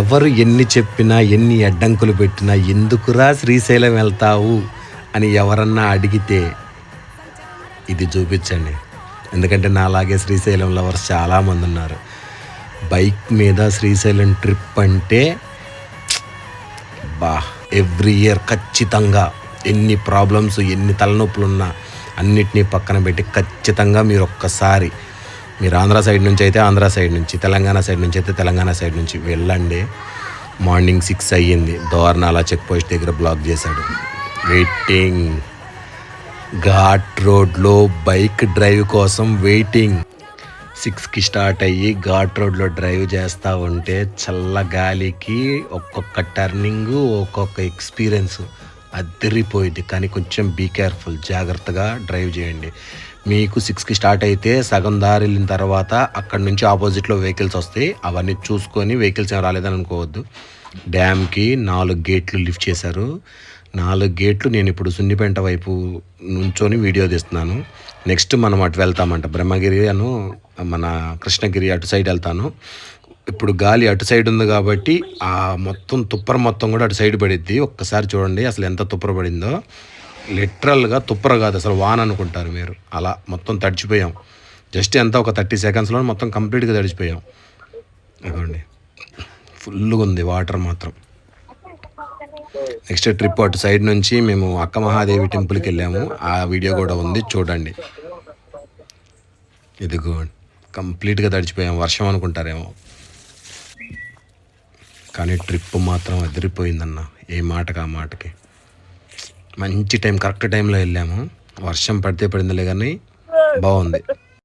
ఎవరు ఎన్ని చెప్పినా ఎన్ని అడ్డంకులు పెట్టినా ఎందుకురా శ్రీశైలం వెళ్తావు అని ఎవరన్నా అడిగితే ఇది చూపించండి. ఎందుకంటే నాలాగే శ్రీశైలం లవర్స్ చాలామంది ఉన్నారు. బైక్ మీద శ్రీశైలం ట్రిప్ అంటే బా ఎవ్రీ ఇయర్ ఖచ్చితంగా ఎన్ని ప్రాబ్లమ్స్ ఎన్ని తలనొప్పులు ఉన్నా అన్నిటినీ పక్కన పెట్టి ఖచ్చితంగా మీరు ఒక్కసారి మీరు ఆంధ్ర సైడ్ నుంచి అయితే ఆంధ్ర సైడ్ నుంచి తెలంగాణ సైడ్ నుంచి అయితే తెలంగాణ సైడ్ నుంచి వెళ్ళండి. మార్నింగ్ సిక్స్ అయ్యింది. దోర్నాల చెక్ పోస్ట్ దగ్గర బ్లాక్ చేశాడు. వెయిటింగ్ ఘాట్ రోడ్లో బైక్ డ్రైవ్ కోసం వెయిటింగ్ సిక్స్కి స్టార్ట్ అయ్యి ఘాట్ రోడ్లో డ్రైవ్ చేస్తూ ఉంటే చల్ల గాలికి ఒక్కొక్క టర్నింగ్ ఒక్కొక్క ఎక్స్పీరియన్స్ అదిరిపోయింది. కానీ కొంచెం బీ కేర్ఫుల్ జాగ్రత్తగా డ్రైవ్ చేయండి. మీకు సిక్స్కి స్టార్ట్ అయితే సగం దారి వెళ్ళిన తర్వాత అక్కడ నుంచి ఆపోజిట్లో వెహికల్స్ వస్తాయి. అవన్నీ చూసుకొని వెహికల్స్ ఏం రాలేదని అనుకోవద్దు. డ్యామ్కి నాలుగు గేట్లు లిఫ్ట్ చేశారు. నాలుగు గేట్లు నేను ఇప్పుడు సున్నిపెంట వైపు నుంచొని వీడియో తీస్తున్నాను. నెక్స్ట్ మనం అటు వెళ్తామంట. బ్రహ్మగిరి అను మన కృష్ణగిరి అటు సైడ్ వెళ్తాను. ఇప్పుడు గాలి అటు సైడ్ ఉంది కాబట్టి ఆ మొత్తం తుప్పర మొత్తం కూడా అటు సైడ్ పడిద్ది. ఒక్కసారి చూడండి అసలు ఎంత తుప్పర పడిందో. లిటరల్గా తుప్పర కాదు అసలు వాన్ అనుకుంటారు మీరు. అలా మొత్తం తడిచిపోయాం. జస్ట్ ఎంత ఒక థర్టీ సెకండ్స్లో మొత్తం కంప్లీట్గా తడిచిపోయాం. అదండి ఫుల్గా ఉంది వాటర్ మాత్రం. నెక్స్ట్ ట్రిప్ అటు సైడ్ నుంచి మేము అక్క మహాదేవి టెంపుల్కి వెళ్ళాము. ఆ వీడియో కూడా ఉంది చూడండి. ఇదిగో కంప్లీట్గా తడిచిపోయాం. వర్షం అనుకుంటారేమో. కానీ ట్రిప్ మాత్రం అదిరిపోయిందన్న. ఏ మాటకి ఆ మాటకి. మంచి టైం కరెక్ట్ టైంలో వెళ్ళాము. వర్షం పడితే పడిందిలే కానీ బాగుంది.